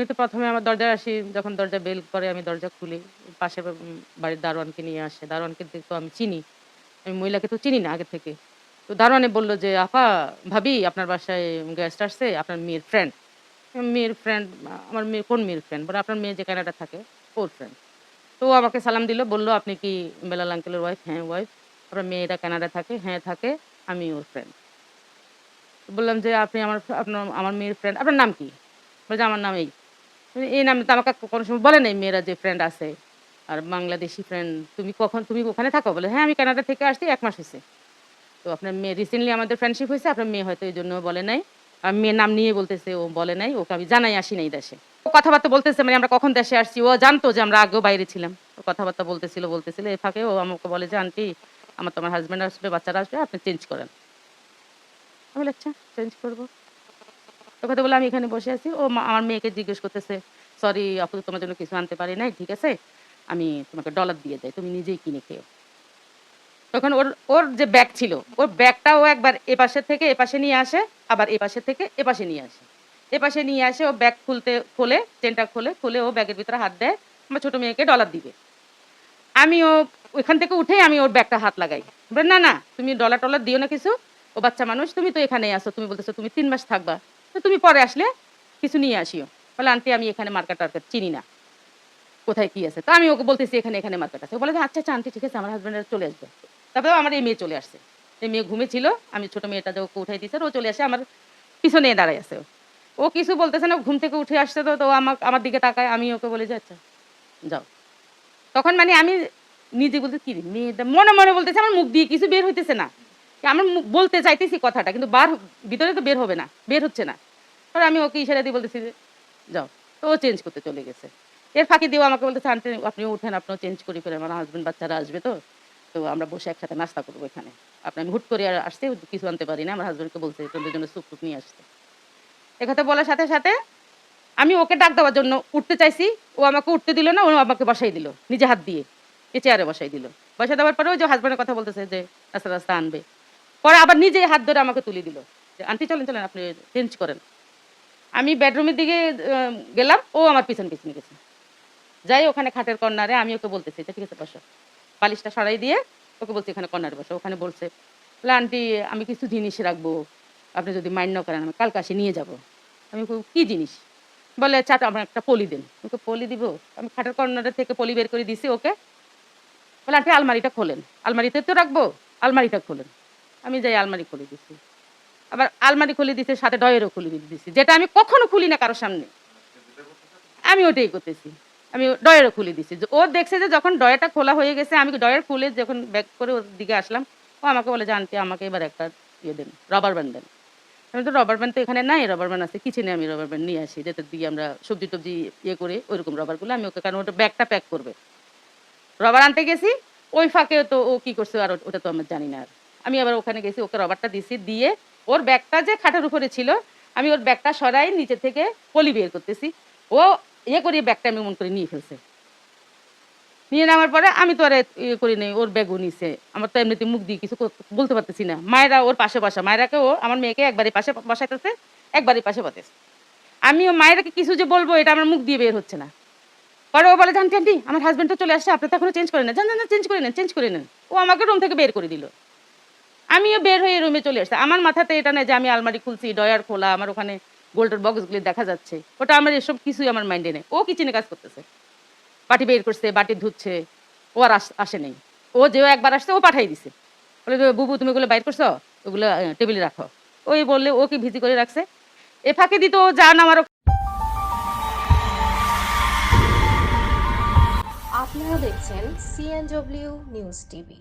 উনি তো প্রথমে আমার দরজায় আসি, যখন দরজা বেল করে আমি দরজা খুলি। পাশে বাড়ির দারোয়ানকে নিয়ে আসে। দারোয়ানকে তো আমি চিনি। আমি মহিলাকে তো চিনি না আগে থেকে। তো দারোয়ানে বলল যে, আপা, ভাবি, আপনার বাসায় গেস্ট আসছে, আপনার মেয়ের ফ্রেন্ড মেয়ের ফ্রেন্ড আমার মেয়ে, কোন মেয়ের ফ্রেন্ড বলে, আপনার মেয়ে যে কানাডা থাকে, ওর ফ্রেন্ড তো আমাকে সালাম দিল, বলল, আপনি কি বেলাল আঙ্কেলের ওয়াইফ হ্যাঁ ওয়াইফ আপনার মেয়েটা কানাডা থাকে? হ্যাঁ থাকে, আমি ওর ফ্রেন্ড বললাম যে, আপনি আমার, আপনার, আমার মেয়ের ফ্রেন্ড আপনার নাম কি? বলছে, আমার নাম এই। এই নাম তো আমাকে কোনো সময় বলে নাই মেয়েরা যে ফ্রেন্ড আছে। আর বাংলাদেশি ফ্রেন্ড তুমি কখন, তুমি ওখানে থাকো? বলে হ্যাঁ আমি কানাডা থেকে আসছি, এক মাস হয়েছে তো আপনার মেয়ে রিসেন্টলি আমাদের ফ্রেন্ডশিপ হয়েছে আপনার মেয়ে হয়তো এই জন্য বলে নাই। আর মেয়ের নাম নিয়ে বলতেছে, ও বলে নাই, ওকে আমি জানাই আসি নাই দেশে। ও কথাবার্তা বলতেছে মানে আমরা কখন দেশে আসছি? ও জানতো যে আমরা আগেও বাইরে ছিলাম। ও কথাবার্তা বলতেছিল বলতেছিল, এ ফাঁকে ও আমাকে বলে যে, আন্টি, আমার তোমার হাজব্যান্ড আসবে, বাচ্চারা আসবে, আপনি চেঞ্জ করেন। আমি আচ্ছা চেঞ্জ করব। তো কথা বলে আমি এখানে বসে আছি। ও আমার মেয়েকে জিজ্ঞেস করতেছে সরি আপু তোমার জন্য কিছু আনতে পারি নাই ঠিক আছে? আমি তোমাকে ডলার দিয়ে যাই তুমি নিজেই কিনে খেও। তখন ওর ওর যে ব্যাগ ছিল ওর ব্যাগটা ও একবার এ পাশে থেকে এ পাশে নিয়ে আসে আবার এ পাশে থেকে এ পাশে নিয়ে আসে। এ পাশে নিয়ে আসে ও ব্যাগ খুলতে খোলে চেনটা খোলে খুলে ও ব্যাগের ভিতরে হাত দেয় আমার ছোট মেয়েকে ডলার দিবে। আমি ও ওইখান থেকে উঠেই আমি ওর ব্যাগটা হাত লাগাই। বলে, না না তুমি ডলার টলার দিও না কিছু। ও বাচ্চা মানুষ তুমি তো এখানেই আসো তুমি বলতেছো তুমি তিন মাস থাকবা। তুমি পরে আসলে কিছু নিয়ে আসিও। বলে আন্টি আমি এখানে মার্কেট টার্কেট চিনি না। কোথায় কি আছে? তো আমি ওকে বলতেছি এখানে এখানে মার্কেট আছে। বলে আচ্ছা আচ্ছা আন্টি ঠিক আছে আমার হাজব্যান্ডের চলে আসবে। তারপরে আমার এই মেয়ে চলে আসছে। এই মেয়ে ঘুমেছিল আমি ছোট মেয়েটা ওকে উঠাই দিয়েছে ও চলে আসে আমার পিছনে দাঁড়াই আছে। ও। কিছু বলতেছে না ঘুম থেকে উঠে আসছে তো তো আমার আমার দিকে তাকায় আমি ওকে বলে যে আচ্ছা যাও। তখন মানে আমি নিজে বলতে কি রে, মেয়েটা মনে মনে বলতেছে আমার মুখ দিয়ে কিছু বের হইতেছে না। মুখ- বলতে চাইতেছি কথাটা, কিন্তু বার ভিতরে তো বের হবে না, বের হচ্ছে না। তাহলে আমি ওকে ইশারা দিয়ে বলতেছি যে, যাও। তো ও চেঞ্জ করতে চলে গেছে। এর ফাঁকি দিয়েও আমাকে বলতেছে, আন্টি, আপনি উঠেন, আপনিও চেঞ্জ করে ফেলে আমার হাজব্যান্ড বাচ্চারা আসবে তো। তো আমরা বসে একসাথে নাস্তা করব এখানে। আপনি, আমি হুট করে আর আসতে কিছু আনতে পারি না, আমার হাজব্যান্ডকে বলছে তোমাদের জন্য স্যুপ টুপ নিয়ে আসতে। এ কথা বলার সাথে সাথে আমি ওকে ডাক দেওয়ার জন্য উঠতে চাইছি। ও আমাকে উঠতে দিল না, ও আমাকে বসাই দিল, নিজে হাত দিয়ে। এ চেয়ারে বসাই দিল। বসাই দেওয়ার পরে ওই যে হাজব্যান্ডের কথা বলতেছে যে রাস্তা রাস্তা আনবে। পরে আবার নিজে হাত ধরে আমাকে তুলে দিল। যে, আন্টি, চলেন চলেন, আপনি চেঞ্জ করেন। আমি বেডরুমের দিকে গেলাম, ও আমার পিছন পিছনে গেছে। যাই, ওখানে খাটের কর্নারে, আমি ওকে বলতেছি ঠিক আছে, বসো। বালিশটা সরাই দিয়ে ওকে বলছি, এখানে কর্নারে বসো। ওখানে বলছে বলে আন্টি, আমি কিছু জিনিস রাখব, আপনি যদি মাইন্ড না করেন, আমি কালকে আসে, নিয়ে যাব। আমি কি জিনিস? বলে চাটা আমার একটা পলি দেন। ওকে পলি দিব? আমি খাটের কর্নারে থেকে পলি বের করে দিছি ওকে। বলে, আন্টি, আলমারিটা খোলেন। আলমারিতে তো রাখব, আলমারিটা খোলেন। আমি যাই আলমারি খুলে দিছি। আবার আলমারি খুলে দিছে, সাথে ডয়েরও খুলে দিছি, যেটা আমি কখনো খুলি না কারোর সামনে। আমি ওটাই করতেছি। আমি ডয়েরও খুলে দিছি। ও দেখছে যে যখন ডয়ারটা খোলা হয়ে গেছে, আমি ডয়ের খুলে যখন ব্যাক করে ওর দিকে আসলাম, ও আমাকে বলে আন্টি, আমাকে এবার একটা ইয়ে দেন রবার ব্যান্ড দেন। আমি তো রবার ব্যান্ড তো এখানে নাই রবার ব্যান্ড আছে কিচেনে আমি রবার ব্যান্ড নিয়ে আসি। যেটা দিয়ে আমরা সবজি টবজি ইয়ে করে ওইরকম রবারগুলো আমি ওকে, কারণ ওটা ব্যাগটা প্যাক করবে। রবার আনতে গেছি, ওই ফাঁকে তো ও কি করছে আর ওটা তো আমরা জানি না আর। আমি আবার ওখানে গেছি, ওকে রবারটা দিছি, দিয়ে ওর ব্যাগটা যে খাটের উপরে ছিল, আমি ওর ব্যাগটা সরাই নিচে থেকে পলি বের করতেছি। ও ইয়ে করে ব্যাগটা আমি মন করে নিয়ে ফেলছে। নিয়ে নেওয়ার পরে আমি তো আর ইয়ে করি নাই, ওর ব্যাগও নিছে। আমার তো এমনিতে মুখ দিয়ে কিছু বলতে পারতেছি না। মায়েরা ওর পাশে বসা, মায়েরাকে ও আমার মেয়েকে একবারই পাশে বসাইতেছে, একবারই পাশে বসেছে আমি ও মায়েরাকে কিছু যে বলব, এটা আমার মুখ দিয়ে বের হচ্ছে না। পরে ও বলে জানতে আন্টি আমার হাজবেন্ড তো চলে আসছে, আপনি তো এখনও চেঞ্জ করে নেন জান জান চেঞ্জ করে নেন চেঞ্জ করে নেন। ও আমাকে রুম থেকে বের করে দিল। আমিও বের হয়ে রুমে চলে আসছি। আমার মাথাতে এটা নেই যে আমি আলমারি খুলছি ডয়ার খোলা, আমার ওখানে গোল্ডের বক্সগুলি দেখা যাচ্ছে। ওটা আমার এসব কিছুই আমার মাইন্ডে নেই। ও কিচেনে কাজ করতেছে। বাটি বের করছে, বাটি ধুচ্ছে, ও আর আস- নেই। ও যেও একবার আসছে, ও পাঠাই দিছে। বলে বুবু, তুমি ওগুলো বাইর করছ? ওগুলো টেবিলে রাখো। ওই বললে, ও কি ভিজি করে রাখছে? এ ফাঁকে দিত ও জান আমার আপনারা দেখছেন সিএনডব্লিউ নিউজ টিভি